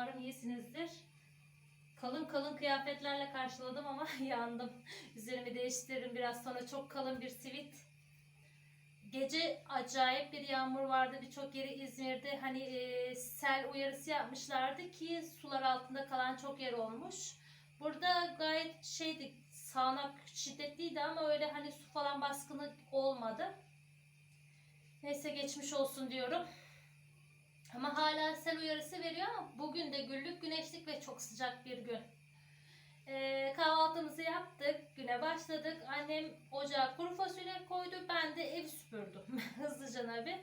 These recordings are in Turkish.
Umarım iyisinizdir. Kalın kalın kıyafetlerle karşıladım ama yandım. Üzerimi değiştiririm biraz sonra çok kalın bir sivit. Gece acayip bir yağmur vardı birçok yeri İzmir'de. Hani e, sel uyarısı yapmışlardı ki sular altında kalan çok yer olmuş. Burada gayet şeydi sağanak şiddetliydi ama öyle hani su falan baskını olmadı. Neyse geçmiş olsun diyorum. Ama hala sel uyarısı veriyor ama bugün de güllük güneşlik ve çok sıcak bir gün. Ee, kahvaltımızı yaptık, güne başladık. Annem ocağa kuru fasulye koydu, ben de ev süpürdüm. Hızlıca abi.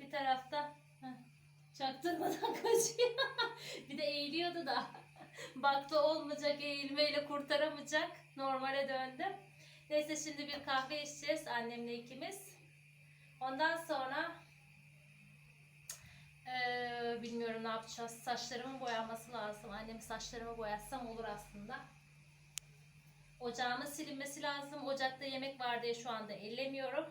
Bir tarafta çaktırmadan kaçıyor. bir de eğiliyordu da. Baktı olmayacak, eğilmeyle kurtaramayacak. Normale döndü. Neyse şimdi bir kahve içeceğiz annemle ikimiz. Ondan sonra eee, bilmiyorum ne yapacağız. Saçlarımın boyanması lazım. Annem saçlarımı boyatsam olur aslında. Ocağımın silinmesi lazım. Ocakta yemek var diye şu anda ellemiyorum.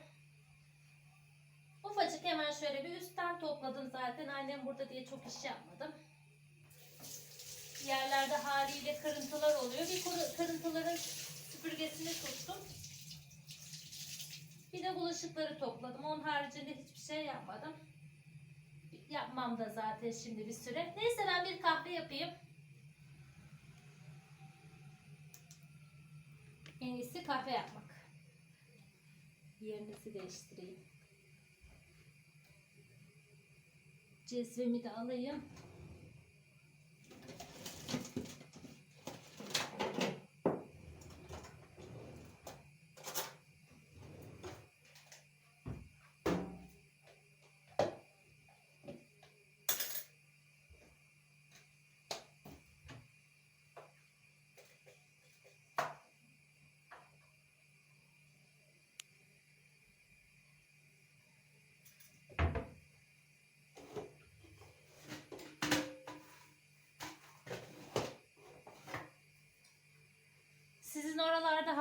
Ufacık hemen şöyle bir üstten topladım zaten. Annem burada diye çok iş yapmadım. Yerlerde haliyle kırıntılar oluyor. Bir kırıntıların süpürgesini tuttum. Bir de bulaşıkları topladım. Onun haricinde hiçbir şey yapmadım. Yapmam da zaten şimdi bir süre. Neyse ben bir kahve yapayım. En iyisi kahve yapmak. Yerinizi değiştireyim. Cezvemi de alayım.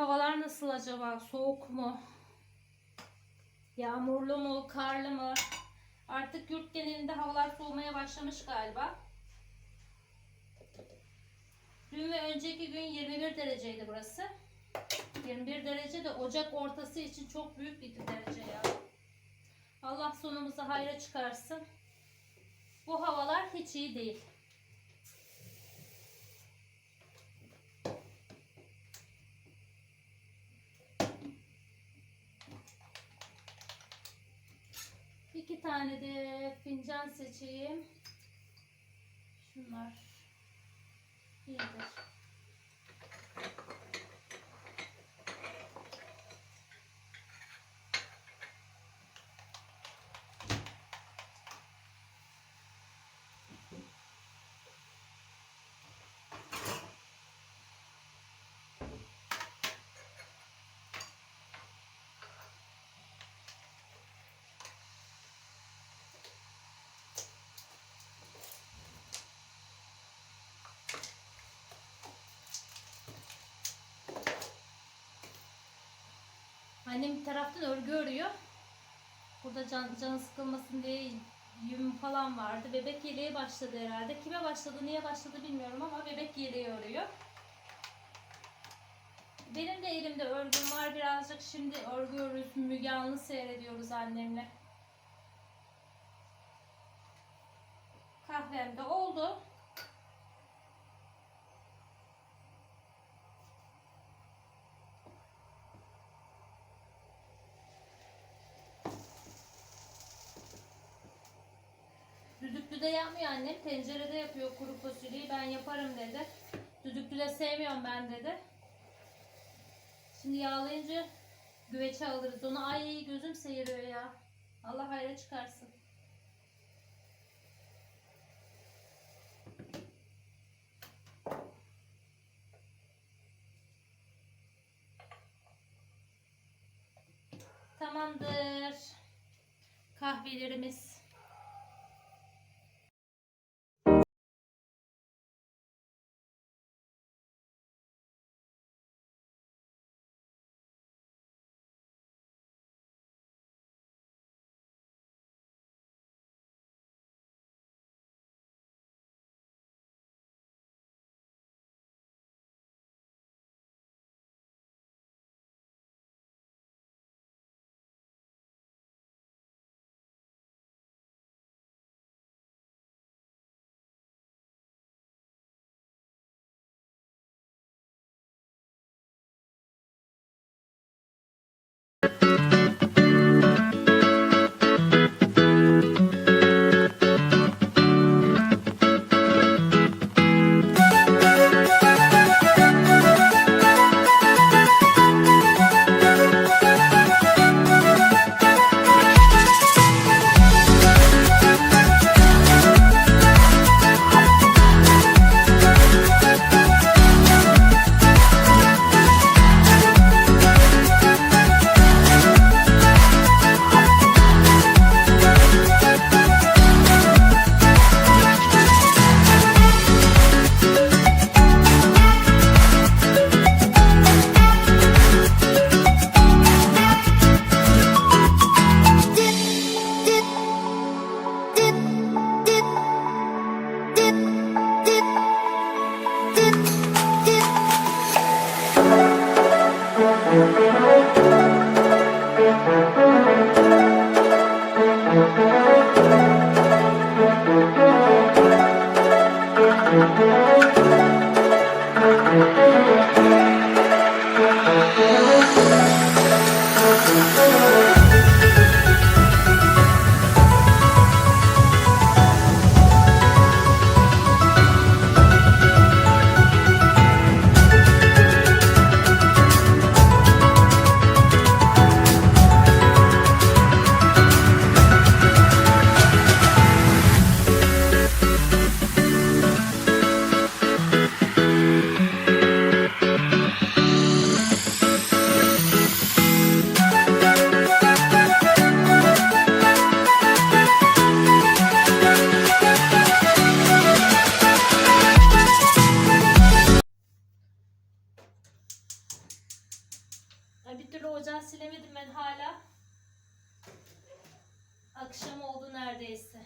Havalar nasıl acaba? Soğuk mu? Yağmurlu mu? Karlı mı? Artık yurt genelinde havalar soğumaya başlamış galiba. Dün ve önceki gün 21 dereceydi burası. 21 derece de Ocak ortası için çok büyük bir derece ya. Allah sonumuzu hayra çıkarsın. Bu havalar hiç iyi değil. İki tane de fincan seçeyim. Şunlar iyidir. Annem bir taraftan örgü örüyor. Burada can, canı sıkılmasın diye yün falan vardı. Bebek yeleği başladı herhalde. Kime başladı, niye başladı bilmiyorum ama bebek yeleği örüyor. Benim de elimde örgüm var birazcık. Şimdi örgü örüyoruz. Müge Anlı seyrediyoruz annemle. Kahvem de oldu. Düdüklüde yapmıyor annem. Tencerede yapıyor kuru fasulyeyi. Ben yaparım dedi. Düdüklüde sevmiyorum ben dedi. Şimdi yağlayınca güveçe alırız onu. Ay gözüm seyiriyor ya. Allah hayra çıkarsın. Tamamdır. Kahvelerimiz Ay bir türlü ocağı silemedim ben hala. Akşam oldu neredeyse.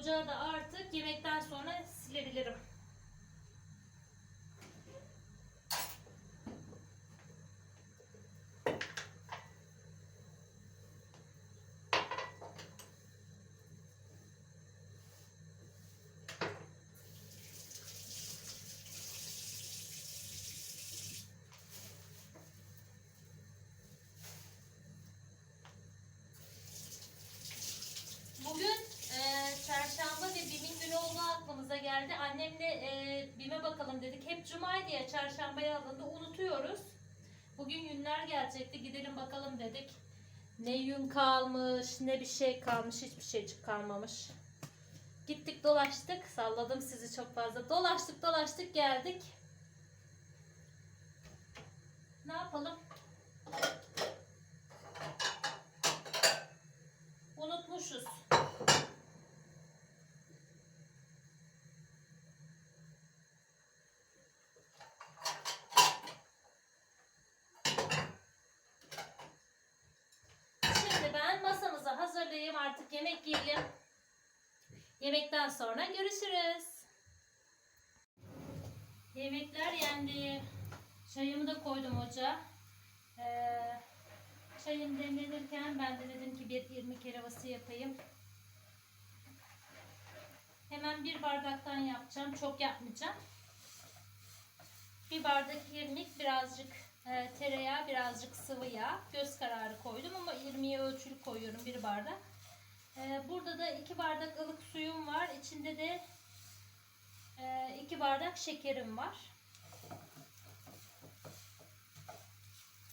Ocağı da artık yemekten sonra silebilirim. Bugün e, çarşamba ve BİM'in günü olduğu geldi. Annemle e, BİM'e bakalım dedik. Hep cuma diye çarşambaya alındı. Unutuyoruz. Bugün günler gelecekti. Gidelim bakalım dedik. Ne yün kalmış, ne bir şey kalmış. Hiçbir şeycik kalmamış. Gittik dolaştık. Salladım sizi çok fazla. Dolaştık dolaştık geldik. Ne yapalım? Unutmuşuz. Şimdi ben masamızı hazırlayayım artık yemek yiyelim. Yemekten sonra görüşürüz. Yemekler yendi. Çayımı da koydum ocağa. Ee, çayım demlenirken ben de dedim ki bir irmik helvası yapayım. Hemen bir bardaktan yapacağım. Çok yapmayacağım. Bir bardak irmik, birazcık e, tereyağı, birazcık sıvı yağ. Göz kararı koydum ama irmiğe ölçülü koyuyorum bir bardak. E, burada da iki bardak ılık suyum var. İçinde de e, iki bardak şekerim var.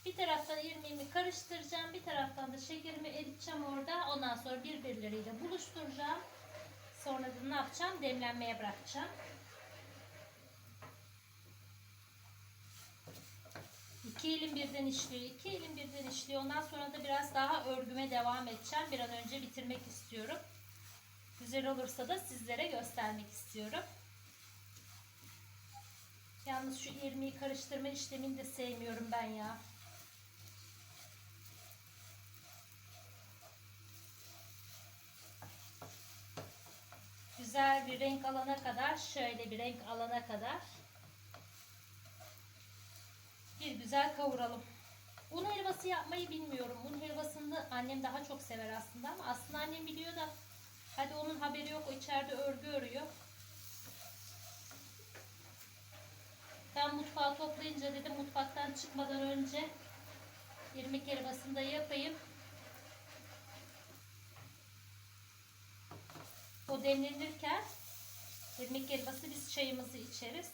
Bir taraftan irmiğimi karıştıracağım. Bir taraftan da şekerimi eriteceğim orada. Ondan sonra birbirleriyle buluşturacağım. Sonra da ne yapacağım? Demlenmeye bırakacağım. İki elim birden işliyor. iki elim birden işliyor. Ondan sonra da biraz daha örgüme devam edeceğim. Bir an önce bitirmek istiyorum. Güzel olursa da sizlere göstermek istiyorum. Yalnız şu irmiği karıştırma işlemini de sevmiyorum ben ya. Güzel bir renk alana kadar, şöyle bir renk alana kadar bir güzel kavuralım. Un helvası yapmayı bilmiyorum. Un helvasını annem daha çok sever aslında ama aslında annem biliyor da hadi onun haberi yok. O içeride örgü örüyor. Ben mutfağı toplayınca dedim mutfaktan çıkmadan önce irmik helvasını da yapayım. O demlenirken irmik helvası biz çayımızı içeriz.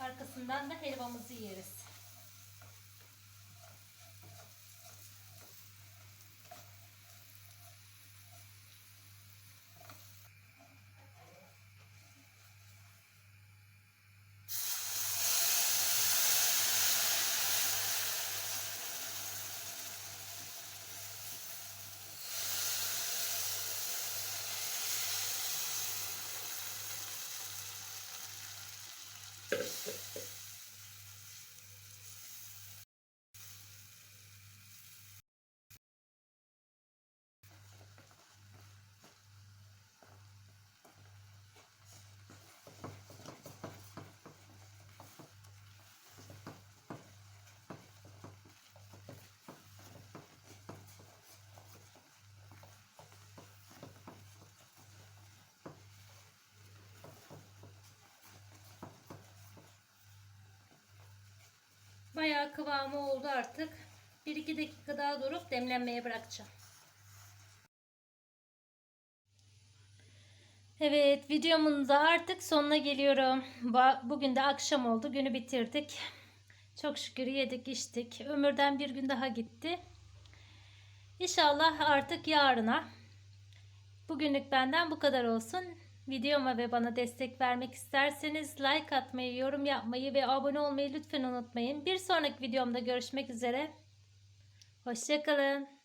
Arkasından da helvamızı yeriz. Bayağı kıvamı oldu artık. 1-2 dakika daha durup demlenmeye bırakacağım. Evet videomun da artık sonuna geliyorum. Bugün de akşam oldu. Günü bitirdik. Çok şükür yedik içtik. Ömürden bir gün daha gitti. İnşallah artık yarına. Bugünlük benden bu kadar olsun. Videoma ve bana destek vermek isterseniz like atmayı, yorum yapmayı ve abone olmayı lütfen unutmayın. Bir sonraki videomda görüşmek üzere. Hoşçakalın.